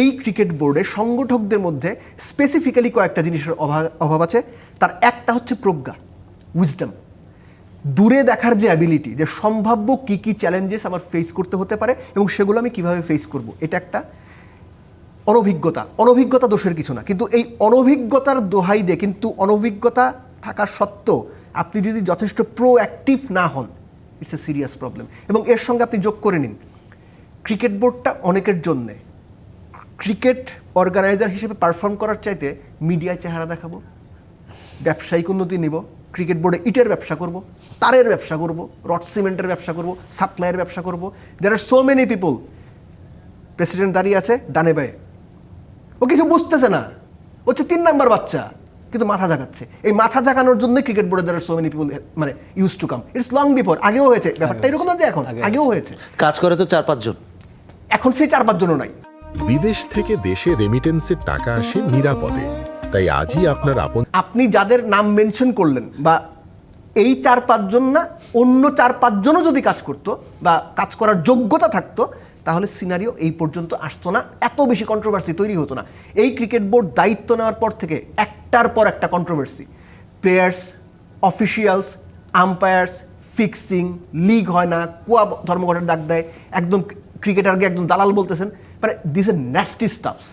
এই ক্রিকেট বোর্ডে সংগঠকদের মধ্যে স্পেসিফিক্যালি কয়েকটা জিনিসের অভাব অভাব আছে। তার একটা হচ্ছে প্রজ্ঞা উইজডম দূরে দেখার যে অ্যাবিলিটি যে সম্ভাব্য কী কী চ্যালেঞ্জেস আমার ফেস করতে হতে পারে এবং সেগুলো আমি কীভাবে ফেস করব, এটা একটা অনভিজ্ঞতা। অনভিজ্ঞতা দোষের কিছু না, কিন্তু এই অনভিজ্ঞতার দোহাই দিয়ে কিন্তু অনভিজ্ঞতা থাকা সত্ত্বেও আপনি যদি যথেষ্ট প্রোঅ্যাক্টিভ না হন ইটস এ সিরিয়াস প্রবলেম এবং এর সঙ্গে আপনি যোগ করে নিন। ক্রিকেট বোর্ডটা অনেকের জন্যে ক্রিকেট অর্গানাইজার হিসেবে পারফর্ম করার চাইতে মিডিয়ায় চেহারা দেখাবো ব্যবসায়িক উন্নতি নিব ক্রিকেট বোর্ডে ইটের ব্যবসা করব তারের ব্যবসা করব রড সিমেন্টের ব্যবসা করব সাপ্লাইয়ের ব্যবসা করব। দের আর সো মেনি পিপল প্রেসিডেন্ট দাঁড়িয়ে আছে ডানে বায়ে। ও কিছু বুঝতেছে না। ও হচ্ছে তিন নাম্বার বাচ্চা কিন্তু মাথা জাগাচ্ছে এই মাথা জাগানোর জন্য ক্রিকেট বোর্ডে দ্বারা সো মেনি পিপল মানে use to come it's long before আগেও হয়েছে। ব্যাপারটা এরকম না যে এখন আগেও হয়েছে। কাজ করে তো চার পাঁচজন। এখন সেই চার পাঁচজনও নাই। বিদেশ থেকে দেশে রেমিটেন্সের টাকা আসে নিরাপদে। তাই আজই আপনার আপন আপনি যাদের নাম মেনশন করলেন বা এই চার পাঁচজন না, অন্য চার পাঁচজনও যদি কাজ করতো বা কাজ করার যোগ্যতা থাকতো, তাহলে সিনারিও এই পর্যন্ত আসতো না। এত বেশি কন্ট্রোভার্সি তৈরি হতো না। এই ক্রিকেট বোর্ড দায়িত্ব নেওয়ার পর থেকে একটার পর একটা controversy players officials umpires fixing league হয় না, কুয়া ধর্মঘটের ডাক দেয়, একদম ক্রিকেটারকে একজন দালাল বলতেছেন মানে দিস এ ন্যাস্টি স্টাফস